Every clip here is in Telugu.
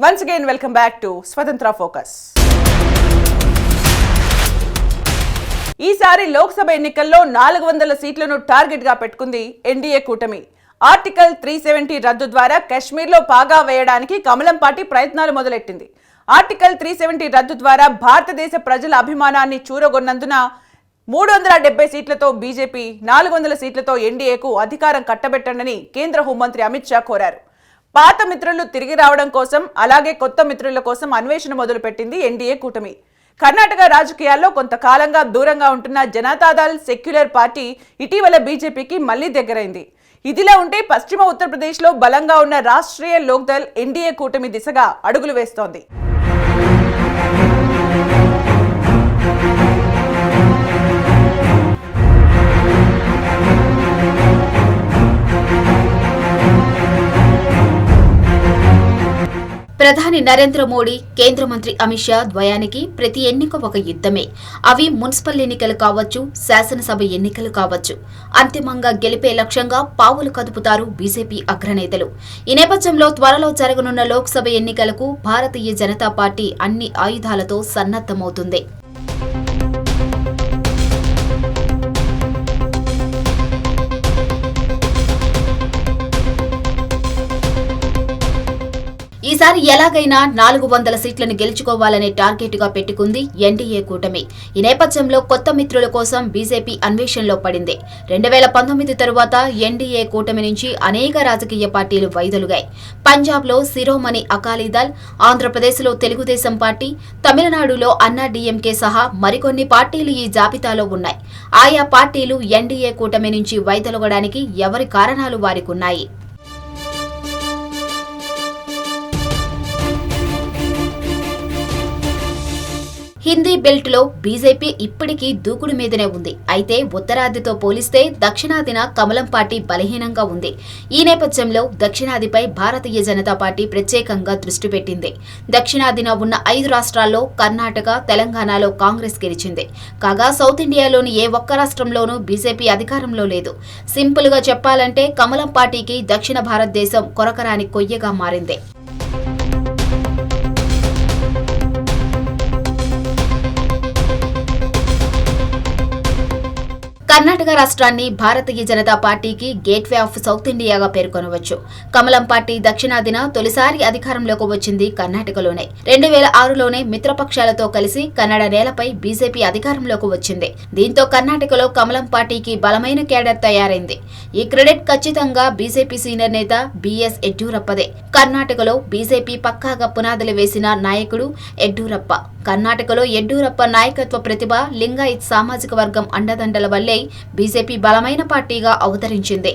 Once again welcome back to Swatantra focus ఈసారి లోక్సభ ఎన్నికల్లో నాలుగు వందల సీట్లను టార్గెట్గా పెట్టుకుంది ఎన్డీఏ కూటమి. ఆర్టికల్ త్రీ సెవెంటీ రద్దు ద్వారా కశ్మీర్లో పాగా వేయడానికి కమలం పార్టీ ప్రయత్నాలు మొదలెట్టింది. ఆర్టికల్ త్రీ సెవెంటీ రద్దు ద్వారా భారతదేశ ప్రజల అభిమానాన్ని చూరగొన్నందున మూడు వందల డెబ్బై సీట్లతో బీజేపీ నాలుగు వందల సీట్లతో ఎన్డీఏకు అధికారం కట్టబెట్టండని కేంద్ర హోంమంత్రి అమిత్ షా కోరారు. పాత మిత్రులు తిరిగి రావడం కోసం అలాగే కొత్త మిత్రుల కోసం అన్వేషణ మొదలుపెట్టింది ఎన్డీఏ కూటమి. కర్ణాటక రాజకీయాల్లో కొంతకాలంగా దూరంగా ఉంటున్న జనతాదళ్ సెక్యులర్ పార్టీ ఇటీవల బీజేపీకి మళ్ళీ దగ్గరైంది. ఇదిలా ఉంటే పశ్చిమ ఉత్తరప్రదేశ్లో బలంగా ఉన్న రాష్ట్రీయ లోక్దల్ ఎన్డీఏ కూటమి దిశగా అడుగులు వేస్తోంది. ప్రధాని నరేంద్ర మోడీ కేంద్ర మంత్రి అమిత్ షా ద్వయానికి ప్రతి ఎన్నిక ఒక యుద్ధమే. అవి మున్సిపల్ ఎన్నికలు కావచ్చు శాసనసభ ఎన్నికలు కావచ్చు. అంతిమంగా గెలిపే లక్ష్యంగా పావులు కదుపుతారు బీజేపీ అగ్రనేతలు. ఈ నేపథ్యంలో త్వరలో జరగనున్న లోక్సభ ఎన్నికలకు భారతీయ జనతా పార్టీ అన్ని ఆయుధాలతో సన్నద్దమవుతుంది ఈసారి ఎలాగైనా నాలుగు వందల సీట్లను గెలుచుకోవాలనే టార్గెట్గా పెట్టుకుంది ఎన్డీఏ కూటమి. ఈ నేపథ్యంలో కొత్త మిత్రుల కోసం బీజేపీ అన్వేషణలో పడింది. రెండు వేల పంతొమ్మిది తరువాత ఎన్డీఏ కూటమి నుంచి అనేక రాజకీయ పార్టీలు వైదొలుగాయి. పంజాబ్లో శిరోమణి అకాలీదల్ ఆంధ్రప్రదేశ్లో తెలుగుదేశం పార్టీ తమిళనాడులో అన్నా డీఎంకే సహా మరికొన్ని పార్టీలు ఈ జాబితాలో ఉన్నాయి. ఆయా పార్టీలు ఎన్డీఏ కూటమి నుంచి వైదొలగడానికి ఎవరి కారణాలు వారికున్నాయి? హిందీ బెల్ట్లో బీజేపీ ఇప్పటికీ దూకుడు మీదనే ఉంది. అయితే ఉత్తరాదితో పోలిస్తే దక్షిణాదిన కమలం పార్టీ బలహీనంగా ఉంది. ఈ నేపథ్యంలో దక్షిణాదిపై భారతీయ జనతా పార్టీ ప్రత్యేకంగా దృష్టి పెట్టింది. దక్షిణాదిన ఉన్న ఐదు రాష్ట్రాల్లో కర్ణాటక తెలంగాణలో కాంగ్రెస్ గెలిచింది. కాగా సౌత్ ఇండియాలోని ఏ ఒక్క రాష్ట్రంలోనూ బీజేపీ అధికారంలో లేదు. సింపుల్గా చెప్పాలంటే కమలం పార్టీకి దక్షిణ భారతదేశం కొరకరాని కొయ్యగా మారింది. కర్ణాటక రాష్ట్రాన్ని భారతీయ జనతా పార్టీకి గేట్వే ఆఫ్ సౌత్ ఇండియాగా పేర్కొనవచ్చు. కమలం పార్టీ దక్షిణాదిన తొలిసారి అధికారంలోకి వచ్చింది కర్ణాటకలోనే. రెండు వేల ఆరులోనే మిత్రపక్షాలతో కలిసి కన్నడ నేలపై బీజేపీ అధికారంలోకి వచ్చింది. దీంతో కర్ణాటకలో కమలం పార్టీకి బలమైన కేడర్ తయారైంది. ఈ క్రెడిట్ ఖచ్చితంగా బీజేపీ సీనియర్ నేత బిఎస్ యడ్యూరప్పదే. కర్ణాటకలో బీజేపీ పక్కాగా పునాదులు వేసిన నాయకుడు యడ్యూరప్ప. కర్ణాటకలో యడ్యూరప్ప నాయకత్వ ప్రతిభ లింగాయత్ సామాజిక వర్గం అండదండల వల్లే బీజేపీ బలమైన పార్టీగా అవతరించింది.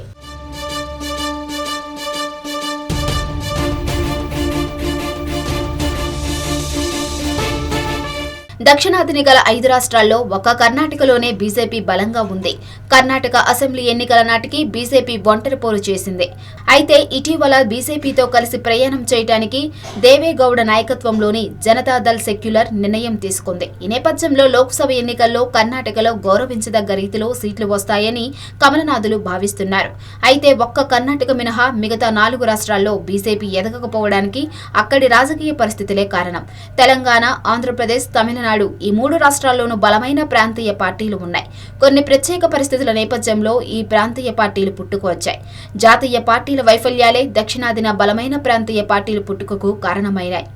దక్షిణాదిని గల ఐదు రాష్ట్రాల్లో ఒక్క కర్ణాటకలోనే బీజేపీ బలంగా ఉంది. కర్ణాటక అసెంబ్లీ ఎన్నికల నాటికి బీజేపీ ఒంటరి పోరు చేసింది. అయితే ఇటీవల బీజేపీతో కలిసి ప్రయాణం చేయడానికి దేవేగౌడ నాయకత్వంలోని జనతాదళ్ సెక్యులర్ నిర్ణయం తీసుకుంది. ఈ నేపథ్యంలో లోక్సభ ఎన్నికల్లో కర్ణాటకలో గౌరవించదగ్గ రీతిలో సీట్లు వస్తాయని కమలనాథులు భావిస్తున్నారు. అయితే ఒక్క కర్ణాటక మినహా మిగతా నాలుగు రాష్ట్రాల్లో బీజేపీ ఎదగకపోవడానికి అక్కడి రాజకీయ పరిస్థితులే కారణం. తెలంగాణ ఆంధ్రప్రదేశ్ తమిళనాడు ఈ మూడు రాష్ట్రాల్లోనూ బలమైన ప్రాంతీయ పార్టీలు ఉన్నాయి. కొన్ని ప్రత్యేక పరిస్థితుల నేపథ్యంలో ఈ ప్రాంతీయ పార్టీలు పుట్టుకొచ్చాయి జాతీయ పార్టీల వైఫల్యాలే దక్షిణాదిన బలమైన ప్రాంతీయ పార్టీలు పుట్టుకకు కారణమైనాయి.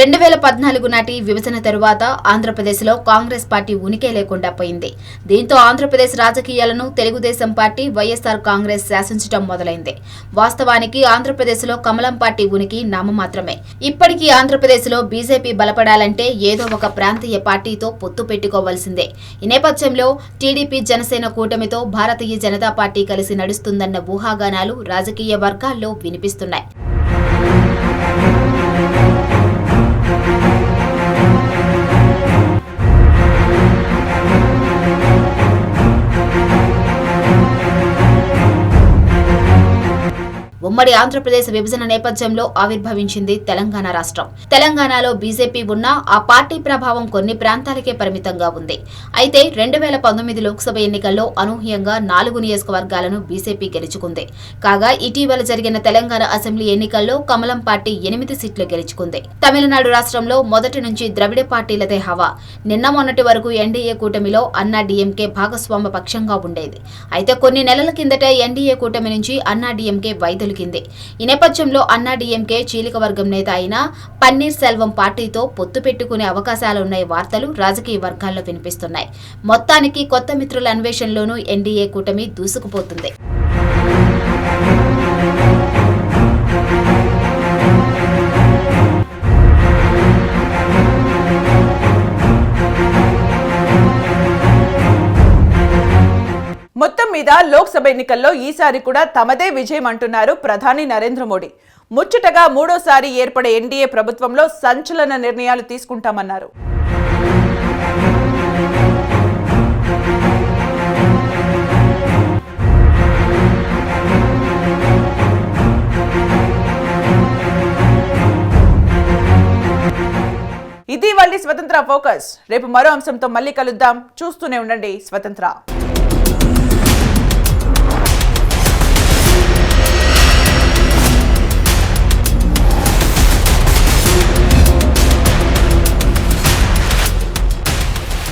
రెండు వేల పద్నాలుగు నాటి విభజన తరువాత ఆంధ్రప్రదేశ్లో కాంగ్రెస్ పార్టీ ఉనికే లేకుండా పోయింది. దీంతో ఆంధ్రప్రదేశ్ రాజకీయాలను తెలుగుదేశం పార్టీ వైఎస్ఆర్ కాంగ్రెస్ శాసించడం మొదలైంది. వాస్తవానికి ఆంధ్రప్రదేశ్లో కమలం పార్టీ ఉనికి నామమాత్రమే ఇప్పటికీ ఆంధ్రప్రదేశ్లో బీజేపీ బలపడాలంటే ఏదో ఒక ప్రాంతీయ పార్టీతో పొత్తు పెట్టుకోవాల్సిందే. ఈ నేపథ్యంలో టీడీపీ జనసేన కూటమితో భారతీయ జనతా పార్టీ కలిసి నడుస్తుందన్న ఊహాగానాలు రాజకీయ వర్గాల్లో వినిపిస్తున్నాయి. Thank you. ఉమ్మడి ఆంధ్రప్రదేశ్ విభజన నేపథ్యంలో ఆవిర్భవించింది తెలంగాణ రాష్ట్రం. తెలంగాణలో బీజేపీ ఉన్నా ఆ పార్టీ ప్రభావం కొన్ని ప్రాంతాలకే పరిమితంగా ఉంది. అయితే రెండు వేల పంతొమ్మిది లోక్సభ ఎన్నికల్లో అనూహ్యంగా నాలుగు నియోజకవర్గాలను బీజేపీ గెలుచుకుంది. కాగా ఇటీవల జరిగిన తెలంగాణ అసెంబ్లీ ఎన్నికల్లో కమలం పార్టీ ఎనిమిది సీట్లు గెలుచుకుంది. తమిళనాడు రాష్ట్రంలో మొదటి నుంచి ద్రవిడ పార్టీలదే హవా. నిన్న మొన్నటి వరకు ఎన్డీఏ కూటమిలో అన్నా డీఎంకే భాగస్వామ్య పక్షంగా ఉండేది. అయితే కొన్ని నెలల కిందట ఎన్డీఏ కూటమి నుంచి అన్నా డీఎంకే జరిగింది ఈ నేపథ్యంలో అన్నా డీఎంకే చీలిక వర్గం నేత అయిన పన్నీర్ సెల్వం పార్టీతో పొత్తు పెట్టుకునే అవకాశాలున్నాయి వార్తలు రాజకీయ వర్గాల్లో వినిపిస్తున్నాయి. మొత్తానికి కొత్త మిత్రుల అన్వేషణలోనూ ఎన్డీఏ కూటమి దూసుకుపోతుంది. మీద లోక్సభ ఎన్నికల్లో ఈసారి కూడా తమదే విజయం అంటున్నారు ప్రధాని నరేంద్ర మోడీ. ముచ్చటగా మూడోసారి ఏర్పడే ఎన్డీఏ ప్రభుత్వంలో సంచలన నిర్ణయాలు తీసుకుంటామన్నారు. ఇది వాళ్ళ స్వతంత్ర ఫోకస్. రేపు మరో అంశంతో మళ్ళీ కలుద్దాం. చూస్తూనే ఉండండి స్వతంత్ర.